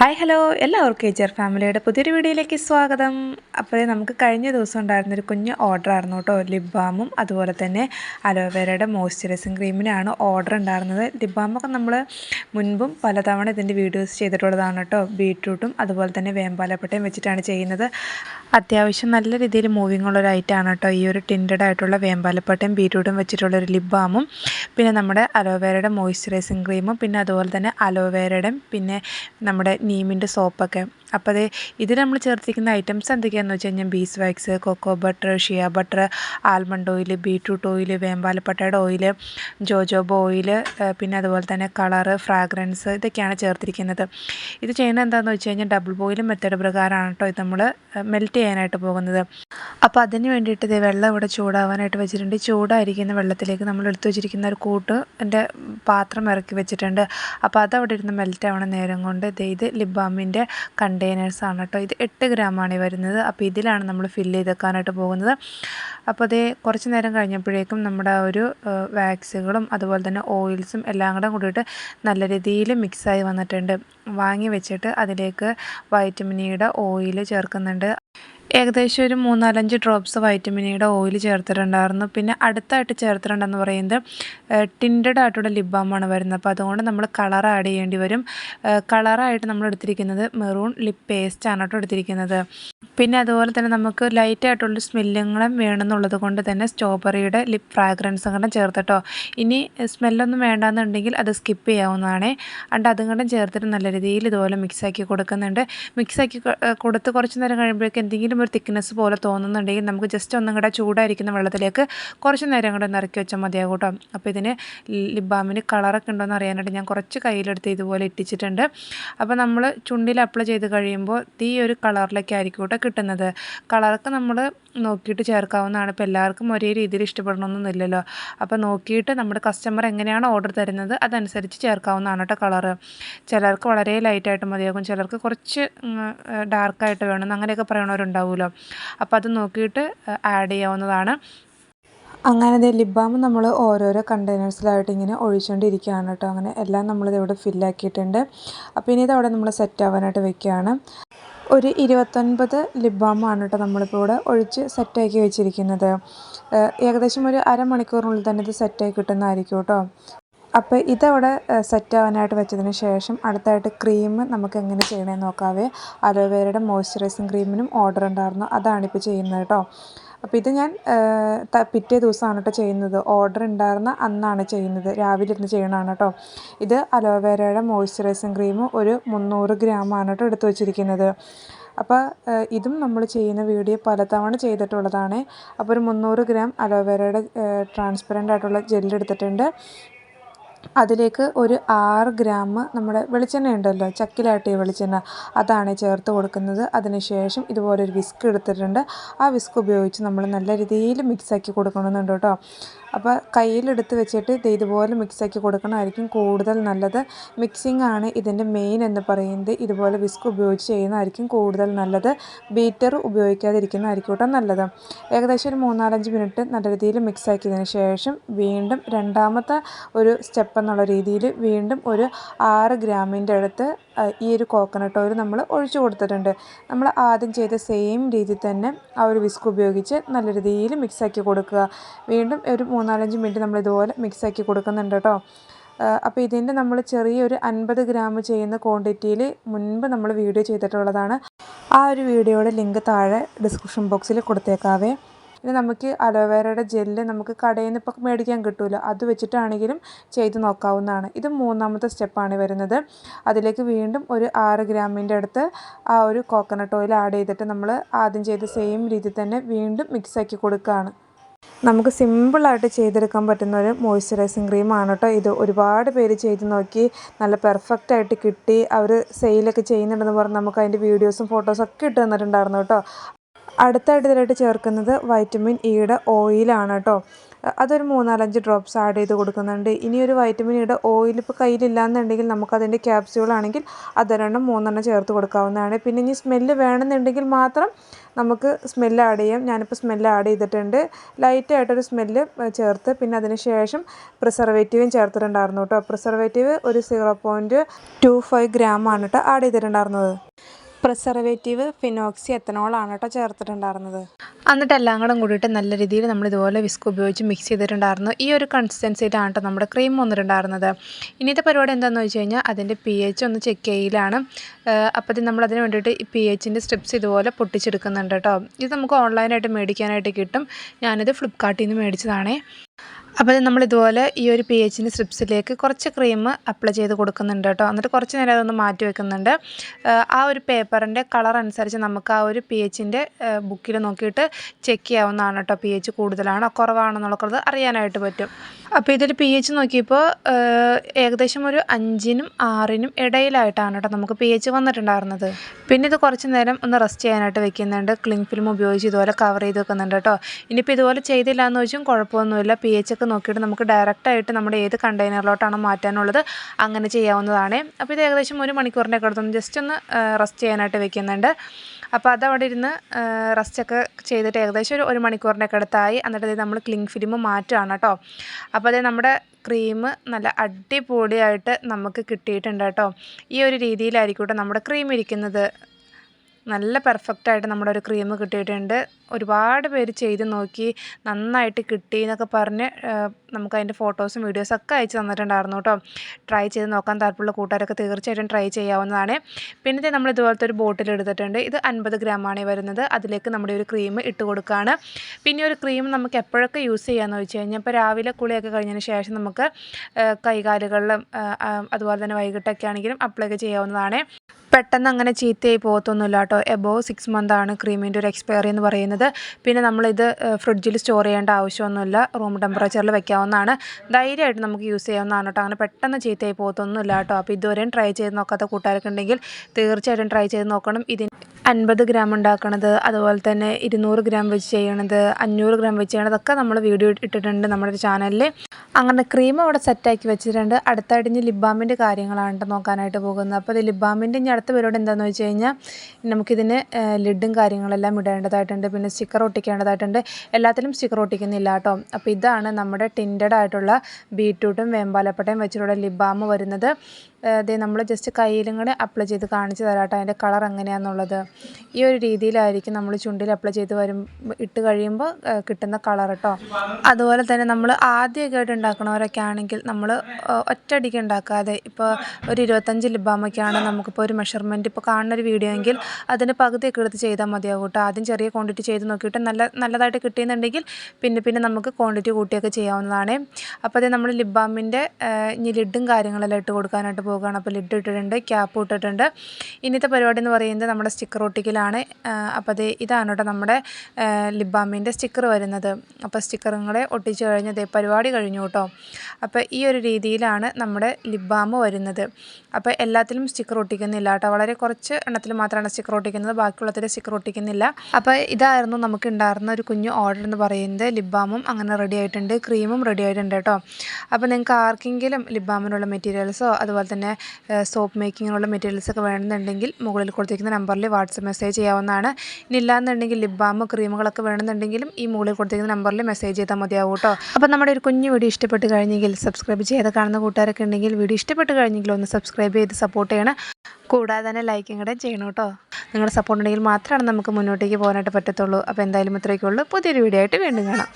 Hi hello. എല്ലാവർക്കും ഏച്ചർ ഫാമിലിയുടെ പുതിയൊരു വീഡിയോയിലേക്ക് സ്വാഗതം. അപ്പോൾ നമുക്ക് കഴിഞ്ഞ ദിവസം ഉണ്ടായിരുന്നൊരു കുഞ്ഞ് ഓർഡർ ആയിരുന്നു കേട്ടോ. ലിപ് ബാമും അതുപോലെ തന്നെ അലോവേരയുടെ മോയ്സ്ചറൈസിങ് ക്രീമിനാണ് ഓർഡർ ഉണ്ടായിരുന്നത്. ലിപ് ബാമൊക്കെ നമ്മൾ മുൻപും പലതവണ ഇതിന്റെ വീഡിയോസ് ചെയ്തിട്ടുള്ളതാണ് കേട്ടോ. ബീട്രൂട്ടും അതുപോലെ തന്നെ വേമ്പാലപ്പട്ടയും വെച്ചിട്ടാണ് ചെയ്യുന്നത്. അത്യാവശ്യം നല്ല രീതിയിൽ മൂവിങ് ഉള്ള ഒരു ഐറ്റമാണ് കേട്ടോ ഈ ഒരു ടിൻഡഡ് ആയിട്ടുള്ള വേമ്പാലപ്പട്ടയും ബീറ്റ്റൂട്ടും വെച്ചിട്ടുള്ള ഒരു ലിപ് ബാമും പിന്നെ നമ്മുടെ അലോവേരയുടെ മോയ്സ്ചറൈസിങ് ക്രീമും പിന്നെ അതുപോലെ തന്നെ അലോവേരയുടെയും പിന്നെ നമ്മുടെ നീമിന്റെ സോപ്പൊക്കെ അപ്പോൾ അത് ഇതിൽ നമ്മൾ ചേർത്തിരിക്കുന്ന ഐറ്റംസ് എന്തൊക്കെയാണെന്ന് വെച്ച് കഴിഞ്ഞാൽ bees wax cocoa butter shea butter almond oil beetroot oil വേമ്പാലപ്പട്ടയുടെ oil jojoba oil പിന്നെ അതുപോലെ തന്നെ കളർ ഫ്രാഗ്രൻസ് ഇതൊക്കെയാണ് ചേർത്തിരിക്കുന്നത്. ഇത് ചെയ്യുന്നത് എന്താണെന്ന് വെച്ച് കഴിഞ്ഞാൽ ഡബിൾ ബോയിൽ മെത്തേഡ് പ്രകാരമാണ് കേട്ടോ ഇത് നമ്മൾ മെൽറ്റ് ചെയ്യാനായിട്ട് പോകുന്നത്. അപ്പോൾ അതിന് വേണ്ടിയിട്ട് ഇത് വെള്ളം ഇവിടെ ചൂടാവാനായിട്ട് വെച്ചിട്ടുണ്ട്. ചൂടായിരിക്കുന്ന വെള്ളത്തിലേക്ക് നമ്മൾ എടുത്തു വെച്ചിരിക്കുന്ന ഒരു കൂട്ട് എന്റെ പാത്രം ഇറക്കി വെച്ചിട്ടുണ്ട്. അപ്പോൾ അതവിടെ ഇരുന്ന് മെൽറ്റ് ആവണ നേരം കൊണ്ട് ഇത് ലിബാമിന്റെ ബാമിന്റെ കണ്ടെയ്നേഴ്സാണ് കേട്ടോ. ഇത് എട്ട് ഗ്രാമാണ് വരുന്നത്. അപ്പോൾ ഇതിലാണ് നമ്മൾ ഫില്ല് ചെയ്തെക്കാനായിട്ട് പോകുന്നത്. അപ്പോൾ അതേ കുറച്ച് നേരം കഴിഞ്ഞപ്പോഴേക്കും നമ്മുടെ ഒരു വാക്സുകളും അതുപോലെ തന്നെ ഓയിൽസും എല്ലാം കൂടെ കൂടിയിട്ട് നല്ല രീതിയിൽ മിക്സായി വന്നിട്ടുണ്ട്. വാങ്ങി വെച്ചിട്ട് അതിലേക്ക് വൈറ്റമിനിയുടെ ഓയിൽ ചേർക്കുന്നുണ്ട്. ഏകദേശം ഒരു മൂന്നാലഞ്ച് ഡ്രോപ്സ് വൈറ്റമിനിയുടെ ഓയിൽ ചേർത്തിട്ടുണ്ടായിരുന്നു. പിന്നെ അടുത്തായിട്ട് ചേർത്തിട്ടുണ്ടെന്ന് പറയുന്നത് ടിൻഡഡ് ആയിട്ടുള്ള ലിപ് ബാമാണ് വരുന്നത്. അപ്പോൾ അതുകൊണ്ട് നമ്മൾ കളർ ആഡ് ചെയ്യേണ്ടി വരും. കളറായിട്ട് നമ്മൾ എടുത്തിരിക്കുന്നത് മെറൂൺ ലിപ് പേസ്റ്റ് ആണ് കേട്ടോ എടുത്തിരിക്കുന്നത്. പിന്നെ അതുപോലെ തന്നെ നമുക്ക് ലൈറ്റ് ആയിട്ടുള്ള സ്മെല്ലുകളും വേണമെന്നുള്ളത് കൊണ്ട് തന്നെ സ്ട്രോബെറിയുടെ ലിപ് ഫ്രാഗ്രൻസ് കൂടെ ചേർത്തിട്ടോ ഇനി സ്മെല്ലൊന്നും വേണ്ടാന്നുണ്ടെങ്കിൽ അത് സ്കിപ്പ് ചെയ്യാവുന്നതാണ്. അണ്ട് അതും കൂടെ ചേർത്തിട്ട് നല്ല രീതിയിൽ ഇതുപോലെ മിക്സാക്കി കൊടുക്കുന്നുണ്ട്. മിക്സാക്കി കൊടുത്ത് കുറച്ച് നേരം കഴിയുമ്പോഴേക്കും എന്തെങ്കിലും ഒരു തിക്നെസ് പോലെ തോന്നുന്നുണ്ടെങ്കിൽ നമുക്ക് ജസ്റ്റ് ഒന്നും കൂടെ ചൂടായിരിക്കുന്ന വെള്ളത്തിലേക്ക് കുറച്ച് നേരം കൂടെ നിറക്കി വെച്ചാൽ മതിയാകും കേട്ടോ. അപ്പോൾ ഇതിന് ലിബാമിന് ബാമിന് കളറൊക്കെ ഉണ്ടോ എന്ന് അറിയാനായിട്ട് ഞാൻ കുറച്ച് കയ്യിലെടുത്ത് ഇതുപോലെ ഇട്ടിച്ചിട്ടുണ്ട്. അപ്പോൾ നമ്മൾ ചുണ്ടിൽ അപ്ലൈ ചെയ്ത് കഴിയുമ്പോൾ ഈ ഒരു കളറിലേക്ക് ആയിരിക്കും കേട്ടോ കിട്ടുന്നത്. കളറൊക്കെ നമ്മൾ നോക്കിയിട്ട് ചേർക്കാവുന്നതാണ്. ഇപ്പോൾ എല്ലാവർക്കും ഒരേ രീതിയിൽ ഇഷ്ടപ്പെടണമെന്നൊന്നുമില്ലല്ലോ അപ്പോൾ നോക്കിയിട്ട് നമ്മുടെ കസ്റ്റമർ എങ്ങനെയാണ് ഓർഡർ തരുന്നത് അതനുസരിച്ച് ചേർക്കാവുന്നതാണ് കേട്ടോ കളറ് ചിലർക്ക് വളരെ ലൈറ്റായിട്ട് മതിയാകും. ചിലർക്ക് കുറച്ച് ഡാർക്കായിട്ട് വേണം. അങ്ങനെയൊക്കെ പറയണവരുണ്ടാവുമല്ലോ അപ്പോൾ അത് നോക്കിയിട്ട് ആഡ് ചെയ്യാവുന്നതാണ്. അങ്ങനെ ദേ ലിബാം നമ്മൾ ഓരോരോ കണ്ടെയ്നേഴ്സിലായിട്ട് ഇങ്ങനെ ഒഴിച്ചുകൊണ്ടിരിക്കുകയാണ് കേട്ടോ. അങ്ങനെ എല്ലാം നമ്മളിത് ഇവിടെ ഫില്ലാക്കിയിട്ടുണ്ട് അപ്പോൾ ഇനി ഇതവിടെ നമ്മൾ സെറ്റ് ആവാനായിട്ട് വെക്കുകയാണ്. ഒരു ഇരുപത്തൊൻപത് ലിബാമാണ് ബാമാണ് കേട്ടോ നമ്മളിപ്പോൾ ഇവിടെ ഒഴിച്ച് സെറ്റാക്കി വെച്ചിരിക്കുന്നത്. ഏകദേശം ഒരു അരമണിക്കൂറിനുള്ളിൽ തന്നെ ഇത് സെറ്റായി കിട്ടുന്നതായിരിക്കും കേട്ടോ. അപ്പോൾ ഇതവിടെ സെറ്റ് ആവാനായിട്ട് വെച്ചതിന് ശേഷം അടുത്തായിട്ട് ക്രീം നമുക്ക് എങ്ങനെ ചെയ്യണമെന്ന് നോക്കാവേ. അലോവേരയുടെ മോയ്സ്ചറൈസിങ് ക്രീമിനും ഓർഡർ ഉണ്ടായിരുന്നു. അതാണിപ്പോൾ ചെയ്യുന്നത് കേട്ടോ. അപ്പോൾ ഇത് ഞാൻ പിറ്റേ ദിവസമാണ് കേട്ടോ ചെയ്യുന്നത്. ഓർഡർ ഉണ്ടായിരുന്ന അന്നാണ് ചെയ്യുന്നത്. രാവിലെ ഇരുന്ന് ചെയ്യണതാണ് കേട്ടോ. ഇത് അലോവേരയുടെ മോയ്സ്ചറൈസിങ് ക്രീം ഒരു മുന്നൂറ് ഗ്രാമാണ് കേട്ടോ എടുത്തു വെച്ചിരിക്കുന്നത്. അപ്പോൾ ഇതും നമ്മൾ ചെയ്യുന്ന വീഡിയോ പലതവണ ചെയ്തിട്ടുള്ളതാണ്. അപ്പോൾ ഒരു മുന്നൂറ് ഗ്രാം അലോവേരയുടെ ട്രാൻസ്പെറന്റ് ആയിട്ടുള്ള ജെല്ലെടുത്തിട്ടുണ്ട് അതിലേക്ക് ഒരു ആറ് ഗ്രാം നമ്മുടെ വെളിച്ചെണ്ണ ഉണ്ടല്ലോ ചക്കിലാട്ടിയ വെളിച്ചെണ്ണ. അതാണ് ചേർത്ത് കൊടുക്കുന്നത്. അതിനുശേഷം ഇതുപോലെ ഒരു വിസ്ക് എടുത്തിട്ടുണ്ട്. ആ വിസ്ക് ഉപയോഗിച്ച് നമ്മൾ നല്ല രീതിയിൽ മിക്സാക്കി കൊടുക്കണമെന്നുണ്ട് കേട്ടോ. അപ്പോൾ കയ്യിലെടുത്ത് വെച്ചിട്ട് ഇത് ഇതുപോലെ മിക്സാക്കി കൊടുക്കണമായിരിക്കും കൂടുതൽ നല്ലത്. മിക്സിംഗ് ആണ് ഇതിന്റെ മെയിൻ എന്ന് പറയുന്നത്. ഇതുപോലെ വിസ്ക് ഉപയോഗിച്ച് ചെയ്യുന്നതായിരിക്കും കൂടുതൽ നല്ലത്. ബീറ്റർ ഉപയോഗിക്കാതിരിക്കുന്നതായിരിക്കും കേട്ടോ നല്ലത്. ഏകദേശം ഒരു മൂന്നാലഞ്ച് മിനിറ്റ് നല്ല രീതിയിൽ മിക്സാക്കിയതിന് ശേഷം വീണ്ടും രണ്ടാമത്തെ ഒരു സ്റ്റെപ്പ് എന്നുള്ള രീതിയിൽ വീണ്ടും ഒരു ആറ് ഗ്രാമിന്റെ അടുത്ത് ഈ ഒരു കോക്കനട്ട് ഓയിൽ നമ്മൾ ഒഴിച്ചു കൊടുത്തിട്ടുണ്ട്. നമ്മൾ ആദ്യം ചെയ്ത സെയിം രീതിയിൽ തന്നെ ആ ഒരു വിസ്ക് ഉപയോഗിച്ച് നല്ല രീതിയിൽ മിക്സാക്കി കൊടുക്കുക. വീണ്ടും ഒരു മൂന്നാലഞ്ച് മിനിറ്റ് നമ്മൾ ഇതുപോലെ മിക്സാക്കി കൊടുക്കുന്നുണ്ട് കേട്ടോ. അപ്പോൾ ഇതിന്റെ നമ്മൾ ചെറിയൊരു അൻപത് ഗ്രാം ചെയ്യുന്ന ക്വാണ്ടിറ്റിയിൽ മുൻപ് നമ്മൾ വീഡിയോ ചെയ്തിട്ടുള്ളതാണ്. ആ ഒരു വീഡിയോയുടെ ലിങ്ക് താഴെ ഡിസ്ക്രിപ്ഷൻ ബോക്സിൽ കൊടുത്തേക്കാവേ. ഇനി നമുക്ക് അലോവേരയുടെ ജെല്ല് നമുക്ക് കടയിൽ നിന്ന് ഇപ്പോൾ മേടിക്കാൻ കിട്ടുമല്ലോ അത് വെച്ചിട്ടാണെങ്കിലും ചെയ്ത് നോക്കാവുന്നതാണ്. ഇത് മൂന്നാമത്തെ സ്റ്റെപ്പാണ് വരുന്നത്. അതിലേക്ക് വീണ്ടും ഒരു ആറ് ഗ്രാമിന്റെ അടുത്ത് ആ ഒരു കോക്കനട്ട് ഓയിൽ ആഡ് ചെയ്തിട്ട് നമ്മൾ ആദ്യം ചെയ്ത സെയിം രീതിയിൽ തന്നെ വീണ്ടും മിക്സാക്കി കൊടുക്കുകയാണ് നമുക്ക് സിമ്പിളായിട്ട് ചെയ്തെടുക്കാൻ പറ്റുന്ന ഒരു മോയ്സ്ചറൈസിങ് ക്രീമാണ് കേട്ടോ ഇത്. ഒരുപാട് പേര് ചെയ്ത് നോക്കി നല്ല പെർഫെക്റ്റ് ആയിട്ട് കിട്ടി. അവർ സെയിലൊക്കെ ചെയ്യുന്നുണ്ടെന്ന് പറഞ്ഞ് നമുക്ക് അതിന്റെ വീഡിയോസും ഫോട്ടോസും ഒക്കെ ഇട്ട് തന്നിട്ടുണ്ടായിരുന്നു കേട്ടോ അടുത്തായിട്ട് ഇതിലായിട്ട് ചേർക്കുന്നത് വൈറ്റമിൻ ഇയുടെ ഓയിലാണ് കേട്ടോ അതൊരു മൂന്നാലഞ്ച് ഡ്രോപ്സ് ആഡ് ചെയ്ത് കൊടുക്കുന്നുണ്ട്. ഇനി ഒരു വൈറ്റമിൻ ഇയുടെ ഓയിൽ ഇപ്പോൾ കയ്യിലില്ലാന്നുണ്ടെങ്കിൽ നമുക്കതിന്റെ ക്യാപ്സ്യൂളാണെങ്കിൽ അതൊരെണ്ണം മൂന്നെണ്ണം ചേർത്ത് കൊടുക്കാവുന്നതാണ്. പിന്നെ ഇനി സ്മെല്ല് വേണമെന്നുണ്ടെങ്കിൽ മാത്രം നമുക്ക് സ്മെല്ല് ആഡ് ചെയ്യാം. ഞാനിപ്പോൾ സ്മെല്ല് ആഡ് ചെയ്തിട്ടുണ്ട്. ലൈറ്റായിട്ടൊരു സ്മെല്ല് ചേർത്ത് പിന്നെ അതിന് ശേഷം പ്രിസർവേറ്റീവും ചേർത്തിട്ടുണ്ടായിരുന്നു കേട്ടോ പ്രിസർവേറ്റീവ് ഒരു zero point two five gram ആണ് കേട്ടോ ആഡ് ചെയ്തിട്ടുണ്ടായിരുന്നത്. പ്രിസർവേറ്റീവ് ഫിനോക്സി എത്തനോളാണ് കേട്ടോ ചേർത്തിട്ടുണ്ടായിരുന്നത്. എന്നിട്ട് എല്ലാം കൂടെ കൂടിയിട്ട് നല്ല രീതിയിൽ നമ്മൾ ഇതുപോലെ വിസ്ക് ഉപയോഗിച്ച് മിക്സ് ചെയ്തിട്ടുണ്ടായിരുന്നു. ഈ ഒരു കൺസിസ്റ്റൻസിയിലാണ് കേട്ടോ നമ്മുടെ ക്രീം വന്നിട്ടുണ്ടായിരുന്നത്. ഇനിയത്തെ പരിപാടി എന്താണെന്ന് വെച്ച് കഴിഞ്ഞാൽ അതിന്റെ പി എച്ച് ഒന്ന് ചെക്ക് ചെയ്യലാണ്. അപ്പോഴത്തേക്കും നമ്മൾ അതിന് വേണ്ടിയിട്ട് പി എച്ചിന്റെ സ്ട്രിപ്സ് ഇതുപോലെ പൊട്ടിച്ചെടുക്കുന്നുണ്ട് കേട്ടോ ഇത് നമുക്ക് ഓൺലൈനായിട്ട് മേടിക്കാനായിട്ട് കിട്ടും. ഞാനിത് ഫ്ലിപ്കാർട്ടിൽ നിന്ന് മേടിച്ചതാണേ. അപ്പോൾ നമ്മൾ ഇതുപോലെ ഈ ഒരു പി എച്ചിന്റെ സ്ട്രിപ്സിലേക്ക് കുറച്ച് ക്രീം അപ്ലൈ ചെയ്ത് കൊടുക്കുന്നുണ്ട് കേട്ടോ. എന്നിട്ട് കുറച്ച് നേരം അതൊന്ന് മാറ്റി വെക്കുന്നുണ്ട്. ആ ഒരു പേപ്പറിന്റെ കളർ അനുസരിച്ച് നമുക്ക് ആ ഒരു പി എച്ചിന്റെ ബുക്കിൽ നോക്കിയിട്ട് ചെക്ക് ചെയ്യാവുന്നതാണ് കേട്ടോ. പി എച്ച് കൂടുതലാണോ കുറവാണെന്നുള്ളത് അറിയാനായിട്ട് പറ്റും. അപ്പോൾ ഇതിൽ പി എച്ച് നോക്കിയപ്പോൾ ഏകദേശം ഒരു അഞ്ചിനും ആറിനും ഇടയിലായിട്ടാണ് കേട്ടോ നമുക്ക് പി എച്ച് വന്നിട്ടുണ്ടായിരുന്നത്. പിന്നെ ഇത് കുറച്ച് നേരം ഒന്ന് റെസ്റ്റ് ചെയ്യാനായിട്ട് വെക്കുന്നുണ്ട്. ക്ലിങ് ഫിലിം ഉപയോഗിച്ച് ഇതുപോലെ കവർ ചെയ്ത് വെക്കുന്നുണ്ട് കേട്ടോ. ഇനിയിപ്പോൾ ഇതുപോലെ ചെയ്തില്ല എന്ന് വെച്ചും കുഴപ്പമൊന്നുമില്ല. പി എച്ച് ഒക്കെ നോക്കിയിട്ട് നമുക്ക് ഡയറക്റ്റായിട്ട് നമ്മുടെ ഏത് കണ്ടെയ്നറിലോട്ടാണ് മാറ്റാനുള്ളത് അങ്ങനെ ചെയ്യാവുന്നതാണ്. അപ്പോൾ ഇത് ഏകദേശം ഒരു മണിക്കൂറിന്റെ ഒക്കെ അടുത്തൊന്ന് ജസ്റ്റ് ഒന്ന് റെസ്റ്റ് ചെയ്യാനായിട്ട് വെക്കുന്നുണ്ട്. അപ്പോൾ അതവിടെ ഇരുന്ന് റെസ്റ്റൊക്കെ ചെയ്തിട്ട് ഏകദേശം ഒരു ഒരു മണിക്കൂറിന്റെ ഒക്കെ അടുത്തായി. എന്നിട്ട് നമ്മൾ ക്ലിങ് ഫിലിം മാറ്റുകയാണ് കേട്ടോ. അപ്പോൾ അതേ നമ്മുടെ ക്രീം നല്ല അടിപൊളിയായിട്ട് നമുക്ക് കിട്ടിയിട്ടുണ്ട് കേട്ടോ. ഈ ഒരു രീതിയിലായിരിക്കും നമ്മുടെ ക്രീം ഇരിക്കുന്നത്. നല്ല പെർഫെക്റ്റായിട്ട് നമ്മുടെ ഒരു ക്രീം കിട്ടിയിട്ടുണ്ട്. ഒരുപാട് പേര് ചെയ്ത് നോക്കി നന്നായിട്ട് കിട്ടി എന്നൊക്കെ പറഞ്ഞ് നമുക്ക് അതിന്റെ ഫോട്ടോസും വീഡിയോസും ഒക്കെ അയച്ചു തന്നിട്ടുണ്ടായിരുന്നു കേട്ടോ. ട്രൈ ചെയ്ത് നോക്കാൻ താല്പര്യമുള്ള കൂട്ടുകാരൊക്കെ തീർച്ചയായിട്ടും ട്രൈ ചെയ്യാവുന്നതാണ്. പിന്നെ നമ്മൾ ഇതുപോലത്തെ ഒരു ബോട്ടിൽ എടുത്തിട്ടുണ്ട്. ഇത് അൻപത് ഗ്രാമാണ് വരുന്നത്. അതിലേക്ക് നമ്മുടെ ഒരു ക്രീം ഇട്ട് കൊടുക്കുകയാണ് പിന്നെ ഒരു ക്രീം നമുക്ക് എപ്പോഴൊക്കെ യൂസ് ചെയ്യാമെന്ന് വെച്ച് കഴിഞ്ഞാൽ ഇപ്പോൾ രാവിലെ കുളിയൊക്കെ കഴിഞ്ഞതിന് ശേഷം നമുക്ക് കൈകാലുകളിലും അതുപോലെ തന്നെ വൈകിട്ടൊക്കെ ആണെങ്കിലും അപ്ലൈ ചെയ്യാവുന്നതാണ്. പെട്ടെന്ന് അങ്ങനെ ചീത്തയായി പോകത്തൊന്നുമില്ല കേട്ടോ. എബോവ് സിക്സ് മന്താണ് ക്രീമിന്റെ ഒരു എക്സ്പയറി എന്ന് പറയുന്നത്. പിന്നെ നമ്മളിത് ഫ്രിഡ്ജിൽ സ്റ്റോർ ചെയ്യേണ്ട ആവശ്യമൊന്നുമില്ല. റൂം ടെമ്പറേച്ചറിൽ വെക്കാവുന്നതാണ്. ധൈര്യമായിട്ട് നമുക്ക് യൂസ് ചെയ്യാവുന്നതാണ് കേട്ടോ. അങ്ങനെ പെട്ടെന്ന് ചീത്തയായി പോകത്തൊന്നുമില്ല കേട്ടോ. അപ്പോൾ ഇതുവരെയും ട്രൈ ചെയ്ത് നോക്കാത്ത കൂട്ടുകാരൊക്കെ ഉണ്ടെങ്കിൽ തീർച്ചയായിട്ടും ട്രൈ ചെയ്ത് നോക്കണം. ഇതിന് അൻപത് ഗ്രാം ഉണ്ടാക്കണത് അതുപോലെ തന്നെ ഇരുന്നൂറ് ഗ്രാം വെച്ച് ചെയ്യണത് അഞ്ഞൂറ് ഗ്രാം വെച്ച് ചെയ്യണതൊക്കെ നമ്മൾ വീഡിയോ ഇട്ടിട്ടുണ്ട് നമ്മുടെ ചാനലിൽ അങ്ങനെ ക്രീം അവിടെ സെറ്റാക്കി വെച്ചിട്ടുണ്ട്. അടുത്തായിട്ട് ഇനി ലിബാമിന്റെ കാര്യങ്ങളാണ് നോക്കാനായിട്ട് പോകുന്നത്. അപ്പോൾ ഇത് ലിബാമിന്റെ ഇനി അടുത്ത പരിപാടി എന്താണെന്ന് വെച്ച് കഴിഞ്ഞാൽ നമുക്കിതിന് ലിഡും കാര്യങ്ങളെല്ലാം ഇടേണ്ടതായിട്ടുണ്ട്. പിന്നെ സ്റ്റിക്കർ ഒട്ടിക്കേണ്ടതായിട്ടുണ്ട്. എല്ലാത്തിലും സ്റ്റിക്കർ ഒട്ടിക്കുന്നില്ല കേട്ടോ അപ്പോൾ ഇതാണ് നമ്മുടെ ടിന്റഡ് ആയിട്ടുള്ള ബീറ്റ്റൂട്ടും വേമ്പാലപ്പട്ടയും വെച്ചിട്ടുള്ള ലിബാം വരുന്നത്. അതേ നമ്മൾ ജസ്റ്റ് കയ്യിലും കൂടെ അപ്ലൈ ചെയ്ത് കാണിച്ച് തരാം കേട്ടോ അതിന്റെ കളർ എങ്ങനെയാണെന്നുള്ളത് ഈ ഒരു രീതിയിലായിരിക്കും നമ്മൾ ചുണ്ടിൽ അപ്ലൈ ചെയ്ത് വരും ഇട്ട് കഴിയുമ്പോൾ കിട്ടുന്ന കളർ കേട്ടോ അതുപോലെ തന്നെ നമ്മൾ ആദ്യമൊക്കെ ആയിട്ട് ഉണ്ടാക്കണവരൊക്കെ ആണെങ്കിൽ നമ്മൾ ഒറ്റയടിക്ക് ഉണ്ടാക്കാതെ ഇപ്പോൾ ഒരു ഇരുപത്തഞ്ച് ലിബാമൊക്കെയാണ് നമുക്കിപ്പോൾ ഒരു മെഷർമെന്റ് ഇപ്പോൾ കാണുന്ന ഒരു വീഡിയോ എങ്കിൽ അതിന് പകുതിയൊക്കെ എടുത്ത് ചെയ്താൽ മതിയാകും കേട്ടോ. ആദ്യം ചെറിയ ക്വാണ്ടിറ്റി ചെയ്ത് നോക്കിയിട്ട് നല്ല നല്ലതായിട്ട് കിട്ടിയെന്നുണ്ടെങ്കിൽ പിന്നെ പിന്നെ നമുക്ക് ക്വാണ്ടിറ്റി കൂട്ടിയൊക്കെ ചെയ്യാവുന്നതാണ്. അപ്പോൾ അത് നമ്മൾ ലിബാമിന്റെ ഇനി ലിഡും കാര്യങ്ങളെല്ലാം ഇട്ട് കൊടുക്കാനായിട്ട് പോകുകയാണ് അപ്പോൾ ലിഡ് ഇട്ടിട്ടുണ്ട് ക്യാപ്പ് ഇട്ടിട്ടുണ്ട്. ഇന്നത്തെ പരിപാടി എന്ന് പറയുന്നത് നമ്മുടെ സ്റ്റിക്കർ ഒട്ടിക്കലാണ്. അപ്പോൾ അത് ഇതാണ് കേട്ടോ നമ്മുടെ ലിബാമിന്റെ സ്റ്റിക്കർ വരുന്നത്. അപ്പോൾ സ്റ്റിക്കറുകളെ ഒട്ടിച്ച് കഴിഞ്ഞത് പരിപാടി കഴിഞ്ഞു കേട്ടോ. അപ്പോൾ ഈ ഒരു രീതിയിലാണ് നമ്മുടെ ലിബാം വരുന്നത്. അപ്പോൾ എല്ലാത്തിലും സ്റ്റിക്കർ ഒട്ടിക്കുന്നില്ല കേട്ടോ. വളരെ കുറച്ച് എണ്ണത്തിൽ മാത്രമാണ് സ്റ്റിക്കർ ഒട്ടിക്കുന്നത്. ബാക്കിയുള്ളതിൽ സ്റ്റിക്കർ ഒട്ടിക്കുന്നില്ല. അപ്പോൾ ഇതായിരുന്നു നമുക്ക് ഉണ്ടായിരുന്ന ഒരു കുഞ്ഞു ഓർഡർ എന്ന് പറയുന്നത്. ലിബാമും അങ്ങനെ റെഡി ആയിട്ടുണ്ട്. ക്രീമും റെഡി ആയിട്ടുണ്ട് കേട്ടോ. അപ്പോൾ നിങ്ങൾക്ക് ആർക്കെങ്കിലും ലിബാമിനുള്ള മെറ്റീരിയൽസോ അതുപോലെ തന്നെ സോപ്പ് മേക്കിങ്ങിനുള്ള മെറ്റീരിയൽസൊക്കെ വേണമെന്നുണ്ടെങ്കിൽ മുകളിൽ കൊടുത്തിരിക്കുന്ന നമ്പറിൽ വാട്സപ്പ് മെസ്സേജ് ചെയ്യാവുന്നതാണ്. ഇനി ഇല്ലാന്നുണ്ടെങ്കിൽ ലിപ് ക്രീമുകളൊക്കെ വേണമെന്നുണ്ടെങ്കിലും ഈ മുകളിൽ കൊടുത്തിരിക്കുന്ന നമ്പറിൽ മെസ്സേജ് ചെയ്താൽ മതിയാവും കേട്ടോ. അപ്പോൾ നമ്മുടെ ഒരു കുഞ്ഞു വീഡിയോ ഇഷ്ടപ്പെട്ട് കഴിഞ്ഞെങ്കിൽ സബ്സ്ക്രൈബ് ചെയ്ത് കാണുന്ന കൂട്ടുകാരൊക്കെ ഉണ്ടെങ്കിൽ വീഡിയോ ഇഷ്ടപ്പെട്ട് കഴിഞ്ഞെങ്കിൽ ഒന്ന് സബ്സ്ക്രൈബ് ചെയ്ത് സപ്പോർട്ട് ചെയ്യണം. കൂടാതെ തന്നെ ലൈക്കും കൂടെ ചെയ്യണം കേട്ടോ. നിങ്ങളുടെ സപ്പോർട്ട് ഉണ്ടെങ്കിൽ മാത്രമാണ് നമുക്ക് മുന്നോട്ടേക്ക് പോകാനായിട്ട് പറ്റത്തുള്ളൂ. അപ്പോൾ എന്തായാലും ഇത്രയൊക്കെ ഉള്ളൂ. പുതിയൊരു വീഡിയോ ആയിട്ട് വീണ്ടും കാണാം.